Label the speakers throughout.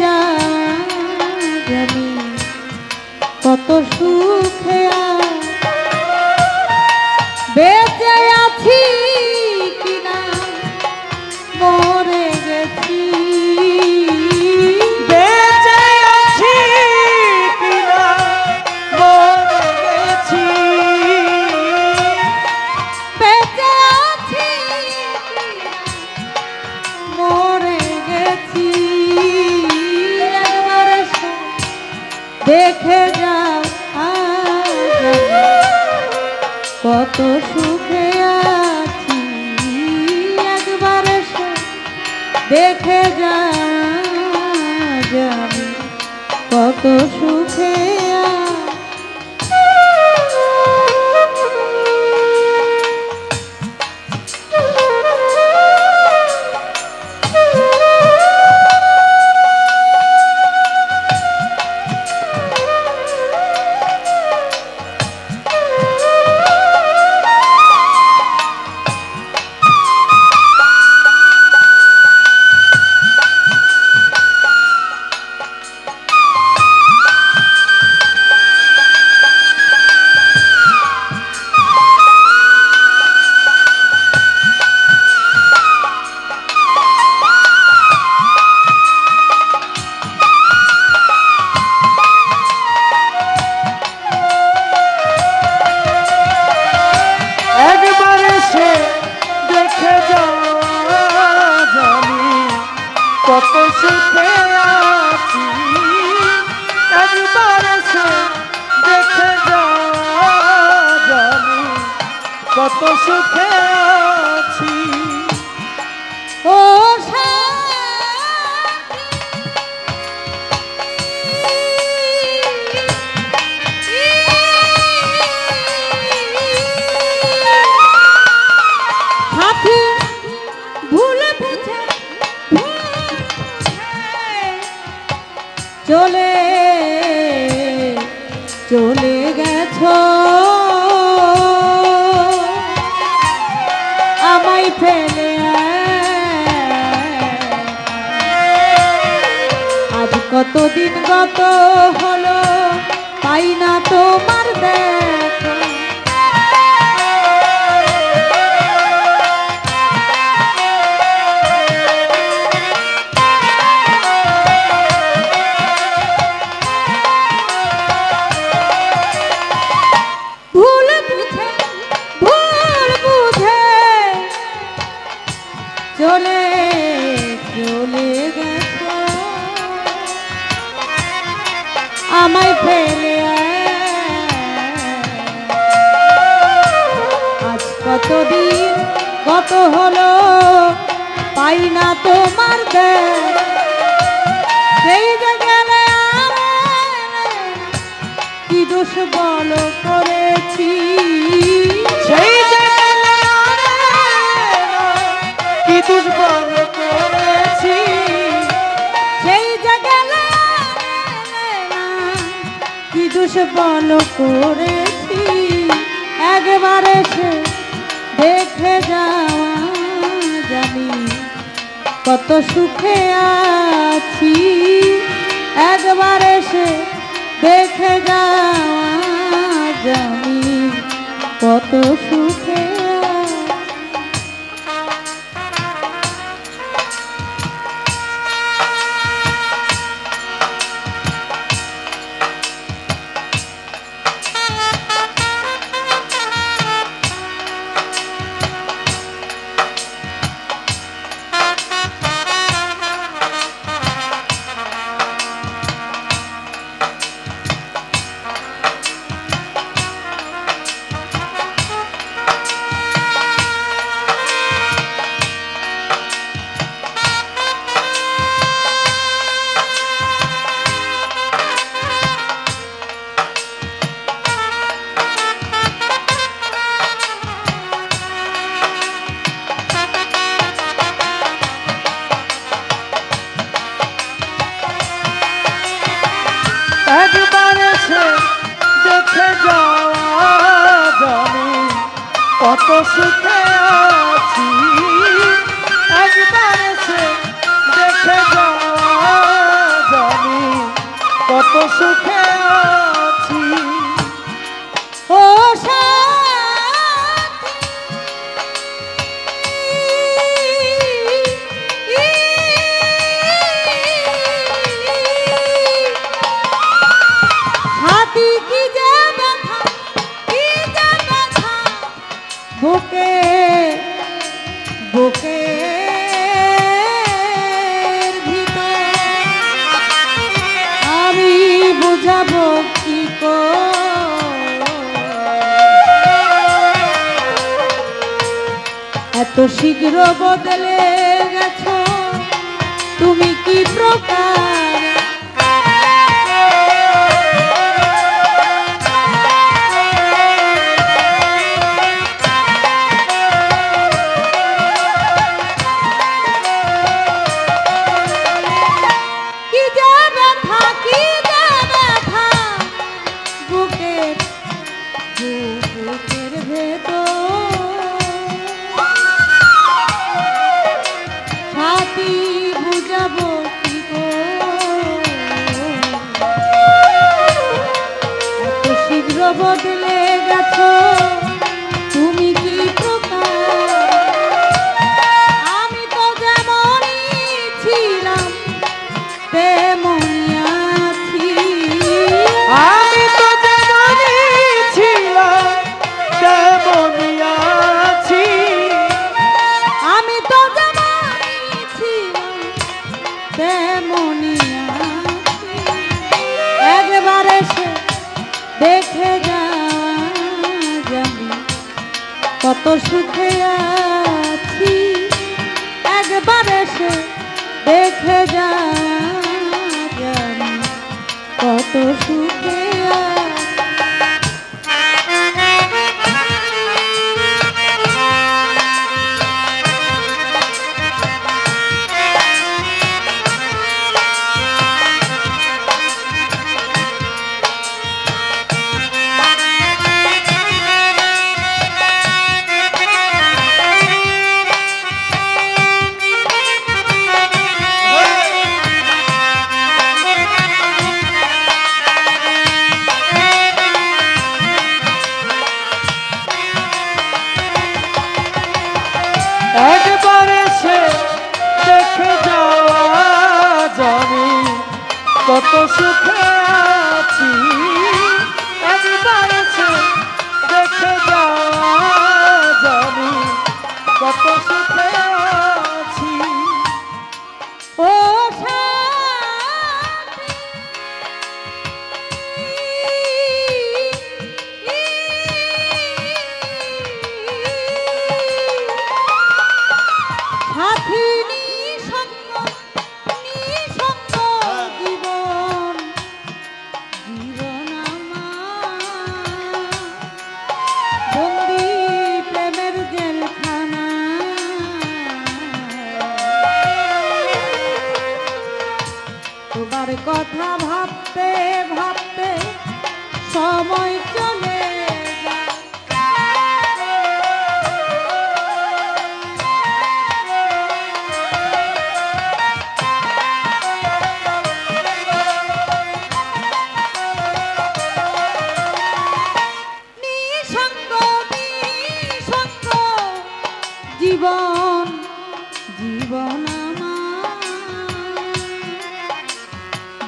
Speaker 1: যা আমি কত সুখে কত সুখে আছি একবার দেখে যা কত সুখে চলে চলে গেছ। আমায় ফেলে আজ কতদিন গত হলো পাই না তোমার দেখা। চলে চলে গেছো আমায় ফেলে আজ কতদিন, কত হলো, পাই না তোমার সেই যে গেলে কি দোষ বল করেছি বল করেছি। একবার এসে দেখে যাওয়া জানি কত সুখে আছি। একবার এসে দেখে যাওয়া জানি কত সুখে এত শীঘ্র বদলে গেছ তুমি কি প্রকার বদলে গেছো। তুমি কত সুখে আছি। একবার এসে দেখে
Speaker 2: একবারে সে দেখে যাওয়া জানি কত সুখে
Speaker 1: তার কথা ভাবতে ভাবতে সময় চলে জীবন জীবনা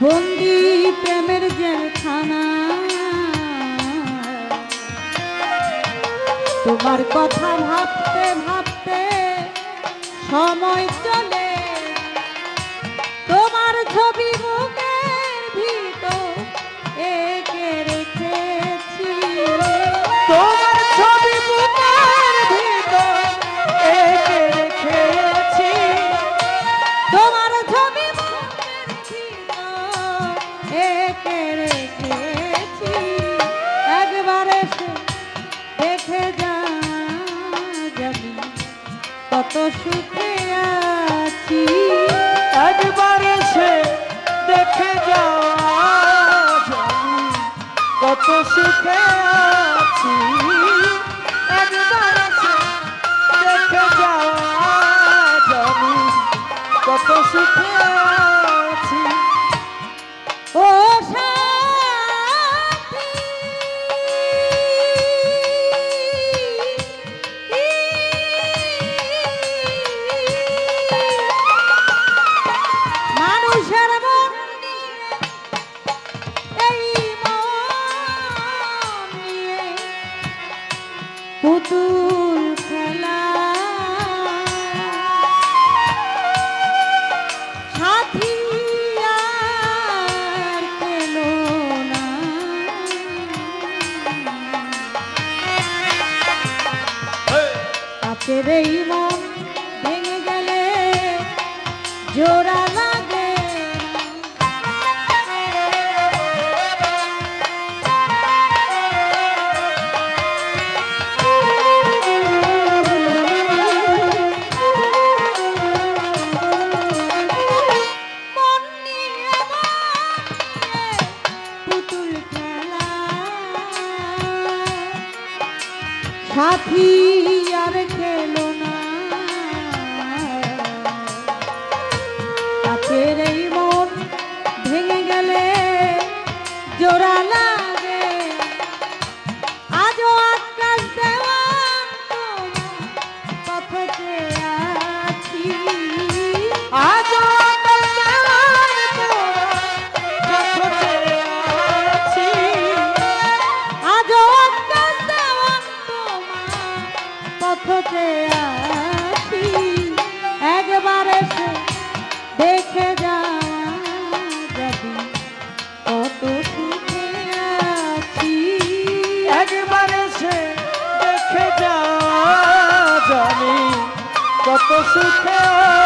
Speaker 1: বন্দি প্রেমের জেলখানা তোমার কথা ভাবতে ভাবতে সময় চলে। তোমার ছবি মুখে সুখে আছি।
Speaker 2: একবার দেখে যাওয়া জানি কত সুখে
Speaker 1: সেরেই মন ভেঙে গেলে জোড়া লাগে। Happy খেলো সুখে